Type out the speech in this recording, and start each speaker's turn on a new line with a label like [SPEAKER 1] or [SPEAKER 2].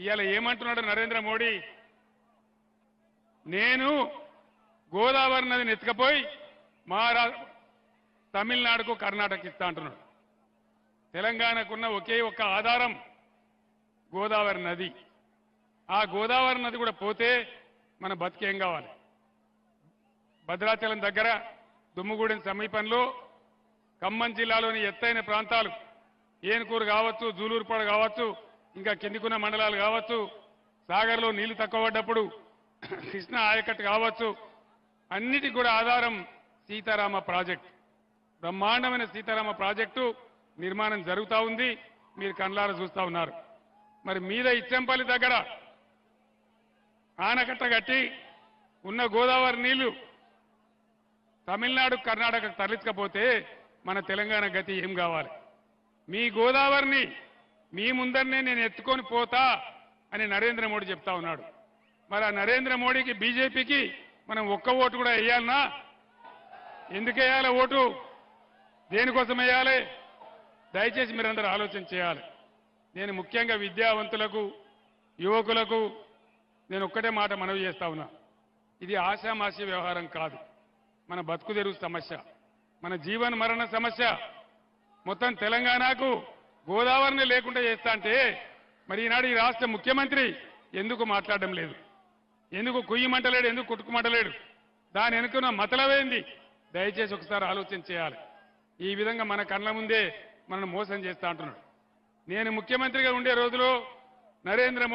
[SPEAKER 1] ఇవాళ ఏమంటున్నాడు నరేంద్ర మోడీ? నేను గోదావరి నదిని ఎత్తుకపోయి మహారా తమిళనాడుకు కర్ణాటక ఇస్తా అంటున్నాడు. తెలంగాణకున్న ఒకే ఒక్క ఆధారం గోదావరి నది. ఆ గోదావరి నది కూడా పోతే మన బతికేం కావాలి? భద్రాచలం దగ్గర దుమ్ముగూడెం సమీపంలో ఖమ్మం జిల్లాలోని ఎత్తైన ప్రాంతాలు ఏనుకూరు కావచ్చు జూలూరుపాడు కావచ్చు ఇంకా కిందికున్న మండలాలు కావచ్చు సాగర్లో నీళ్ళు తక్కువ పడ్డప్పుడు కృష్ణ ఆయకట్టు కావచ్చు అన్నిటికి కూడా ఆధారం సీతారామ ప్రాజెక్ట్. బ్రహ్మాండమైన సీతారామ ప్రాజెక్టు నిర్మాణం జరుగుతా ఉంది మీరు కళ్ళారా చూస్తా ఉన్నారు. మరి మీద ఇచ్చంపల్లి దగ్గర ఆనకట్ట కట్టి ఉన్న గోదావరి నీళ్ళు తమిళనాడు కర్ణాటక తరలించకపోతే మన తెలంగాణ గతి ఏం కావాలి? మీ గోదావరిని మీ ముందరనే నేను ఎత్తుకొని పోతా అని నరేంద్ర మోడీ చెప్తా ఉన్నాడు. మరి ఆ నరేంద్ర మోడీకి బీజేపీకి మనం ఒక్క ఓటు కూడా వేయాలనా? ఎందుకు వేయాలి ఓటు? దేనికోసం వేయాలి? దయచేసి మీరందరూ ఆలోచన చేయాలి. నేను ముఖ్యంగా విద్యావంతులకు యువకులకు నేను ఒక్కటే మాట మనవి చేస్తా ఉన్నా. ఇది ఆశామాషి వ్యవహారం కాదు. మన బతుకుతెరుగు సమస్య మన జీవన మరణ సమస్య. మొత్తం తెలంగాణకు గోదావరిని లేకుండా చేస్తా అంటే మరి ఈనాడు ఈ రాష్ట్ర ముఖ్యమంత్రి ఎందుకు మాట్లాడడం లేదు? ఎందుకు కుయ్యమంటలేడు ఎందుకు కొట్టుకుమంటలేడు దాని వెనుకున్న మతలవేంది దయచేసి ఒకసారి ఆలోచన చేయాలి. ఈ విధంగా మన కళ్ళ ముందే మనల్ని మోసం చేస్తా అంటున్నాడు. నేను ముఖ్యమంత్రిగా ఉండే రోజులో నరేంద్ర మోడీ